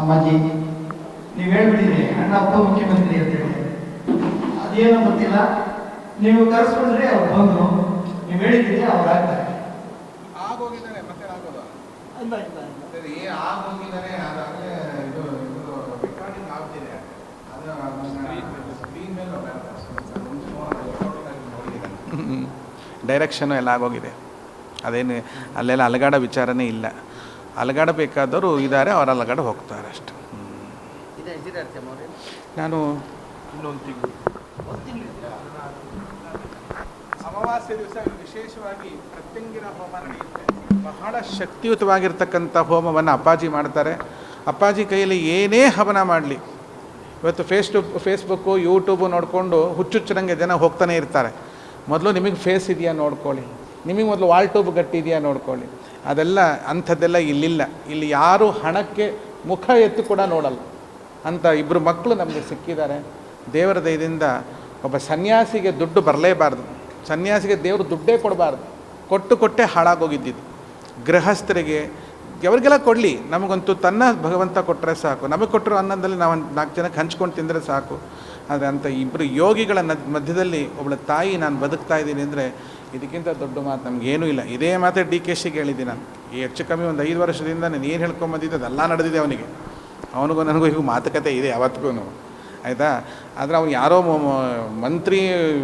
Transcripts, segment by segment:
ಅಮ್ಮಾಜಿ ನೀವು ಹೇಳ್ಬಿಟ್ಟಿದ್ರಿ ಅಣ್ಣ ಉಪ ಮುಖ್ಯಮಂತ್ರಿ ಅಂತ ಹೇಳಿ ಅದೇನೋ ಗೊತ್ತಿಲ್ಲ. ನೀವು ಕರೆಸ್ಕೊಂಡ್ರೆ ಅವ್ರು ಬಂದು ನೀವು ಹೇಳಿದ್ರೆ ಅವ್ರು ಆಗ್ತಾರೆ. ಆಗೋಗಿದ್ದಾನೆ ಮತ್ತೆ ಆಗೋದು ಸರಿ ಆಗೋಗಿದ್ದಾನೆ ಅದಾಗಲೇ ಇದು ಇದು ರೆಕಾರ್ಡಿಂಗ್ ಆಗ್ತಿದೆ. ಅದು ಸ್ಕ್ರೀನ್ ಮೇಲೆ ಡೈರೆಕ್ಷನು ಎಲ್ಲ ಆಗೋಗಿದೆ ಅದೇನು ಅಲ್ಲೆಲ್ಲ ಅಲಗಾಡ ವಿಚಾರನೇ ಇಲ್ಲ. ಅಲಗಾಡಬೇಕಾದವರು ಇದ್ದಾರೆ ಅವ್ರು ಅಲಗಾಡ ಹೋಗ್ತಾರೆ ಅಷ್ಟೆ. ನಾನು ಇನ್ನೊಂದು ತಿಂಗಳು. ಅಮಾವಾಸ್ಯೆ ದಿವಸ ವಿಶೇಷವಾಗಿ ಹೋಮ ನಡೆಯುತ್ತೆ. ಬಹಳ ಶಕ್ತಿಯುತವಾಗಿರ್ತಕ್ಕಂಥ ಹೋಮವನ್ನು ಅಪ್ಪಾಜಿ ಮಾಡ್ತಾರೆ. ಅಪ್ಪಾಜಿ ಕೈಯಲ್ಲಿ ಏನೇ ಹವನ ಮಾಡಲಿ ಇವತ್ತು ಫೇಸ್ ಟು ಫೇಸ್ಬುಕ್ಕು ಯೂಟ್ಯೂಬು ನೋಡಿಕೊಂಡು ಹುಚ್ಚುಚ್ಚರಂಗೆ ಜನ ಹೋಗ್ತಾನೆ ಇರ್ತಾರೆ. ಮೊದಲು ನಿಮಗೆ ಫೇಸ್ ಇದೆಯಾ ನೋಡ್ಕೊಳ್ಳಿ. ನಿಮಗೆ ಮೊದಲು ವಾಲ್ ಟ್ಯೂಬ್ ಗಟ್ಟಿದೆಯಾ ನೋಡ್ಕೊಳ್ಳಿ. ಅದೆಲ್ಲ ಅಂಥದ್ದೆಲ್ಲ ಇಲ್ಲಿಲ್ಲ. ಇಲ್ಲಿ ಯಾರು ಹಣಕ್ಕೆ ಮುಖ ಎತ್ತು ಕೂಡ ನೋಡಲ್ಲ. ಅಂತ ಇಬ್ಬರು ಮಕ್ಕಳು ನಮಗೆ ಸಿಕ್ಕಿದ್ದಾರೆ. ದೇವರ ದಯದಿಂದ ಒಬ್ಬ ಸನ್ಯಾಸಿಗೆ ದುಡ್ಡು ಬರಲೇಬಾರ್ದು. ಸನ್ಯಾಸಿಗೆ ದೇವರು ದುಡ್ಡೇ ಕೊಡಬಾರ್ದು. ಕೊಟ್ಟು ಕೊಟ್ಟೆ ಹಾಳಾಗೋಗಿದ್ದಿದ್ದು. ಗೃಹಸ್ಥರಿಗೆ ಅವರಿಗೆಲ್ಲ ಕೊಡಲಿ, ನಮಗಂತೂ ತನ್ನ ಭಗವಂತ ಕೊಟ್ಟರೆ ಸಾಕು. ನಮಗೆ ಕೊಟ್ಟರು ಅನ್ನದಲ್ಲಿ ನಾವು ನಾಲ್ಕು ಜನಕ್ಕೆ ಹಂಚ್ಕೊಂಡು ತಿಂದರೆ ಸಾಕು. ಆದರೆ ಅಂಥ ಇಬ್ಬರು ಯೋಗಿಗಳ ಮಧ್ಯದಲ್ಲಿ ಒಬ್ಬಳ ತಾಯಿ, ನಾನು ಬದುಕ್ತಾ ಇದ್ದೀನಿ ಅಂದರೆ ಇದಕ್ಕಿಂತ ದೊಡ್ಡ ಮಾತು ನಮಗೇನೂ ಇಲ್ಲ. ಇದೇ ಮಾತೇ ಡಿ ಕೆ ಶಿಗೆ ಹೇಳಿದ್ದೆ ನಾನು. ಈ ಹೆಚ್ಚು ಕಮ್ಮಿ ಒಂದು ಐದು ವರ್ಷದಿಂದ ನಾನು ಏನು ಹೇಳ್ಕೊಂಬಂದಿದ್ದೆ ಅದೆಲ್ಲ ನಡೆದಿದೆ ಅವನಿಗೆ. ಅವನಿಗೂ ನನಗೂ ಈಗ ಮಾತುಕತೆ ಇದೆ ಯಾವತ್ತಿಗೂ ಆಯಿತಾ? ಆದರೆ ಅವನು ಯಾರೋ ಮಂತ್ರಿ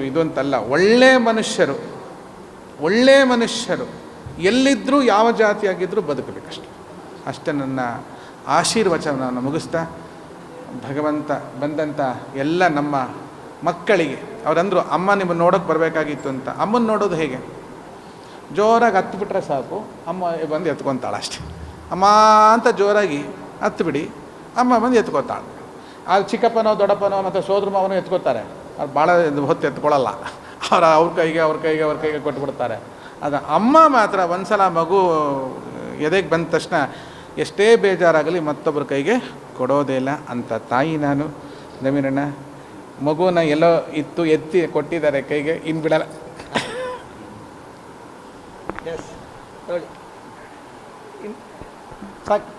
ಇದು ಅಂತಲ್ಲ ಒಳ್ಳೆ ಮನುಷ್ಯರು ಒಳ್ಳೆ ಮನುಷ್ಯರು ಎಲ್ಲಿದ್ದರೂ ಯಾವ ಜಾತಿಯಾಗಿದ್ದರೂ ಬದುಕಬೇಕಷ್ಟೆ. ಅಷ್ಟೇ ನನ್ನ ಆಶೀರ್ವಚನವನ್ನು ಮುಗಿಸ್ತಾ, ಭಗವಂತ ಬಂದಂಥ ಎಲ್ಲ ನಮ್ಮ ಮಕ್ಕಳಿಗೆ. ಅವರಂದರು, ಅಮ್ಮ ನಿಮ್ಮನ್ನು ನೋಡೋಕೆ ಬರಬೇಕಾಗಿತ್ತು ಅಂತ. ಅಮ್ಮನ ನೋಡೋದು ಹೇಗೆ? ಜೋರಾಗಿ ಹತ್ಬಿಟ್ರೆ ಸಾಕು. ಅಮ್ಮ ಬಂದು ಎತ್ಕೊತಾಳೆ ಅಷ್ಟೆ. ಅಮ್ಮ ಅಂತ ಜೋರಾಗಿ ಹತ್ಬಿಡಿ. ಅಮ್ಮ ಬಂದು ಎತ್ಕೊತಾಳೆ. ಆ ಚಿಕ್ಕಪ್ಪನೋ, ದೊಡ್ಡಪ್ಪನೋ ಮತ್ತು ಸೋದ್ರ ಮಾವನೋ ಎತ್ಕೋತಾರೆ. ಅವ್ರು ಭಾಳ ಹೊತ್ತು ಎತ್ಕೊಳ್ಳಲ್ಲ ಅವ್ರ ಅವ್ರ ಕೈಗೆ ಅವ್ರ ಕೈಗೆ ಅವ್ರ ಕೈಗೆ ಕೊಟ್ಬಿಡ್ತಾರೆ. ಅದು ಅಮ್ಮ ಮಾತ್ರ ಒಂದ್ಸಲ ಮಗು ಎದೆಗೆ ಬಂದ ತಕ್ಷಣ ಎಷ್ಟೇ ಬೇಜಾರಾಗಲಿ ಮತ್ತೊಬ್ಬರ ಕೈಗೆ ಕೊಡೋದೇ ಇಲ್ಲ ಅಂತ ತಾಯಿ ನಾನು. ನವೀನಣ್ಣ ಮಗುನ ಎಲ್ಲೋ ಇತ್ತು ಎತ್ತಿ ಕೊಟ್ಟಿದ್ದಾರೆ ಕೈಗೆ ಇನ್ನು ಬಿಡಲ್ಲ. ನೋಡಿ. ಸಾಕು.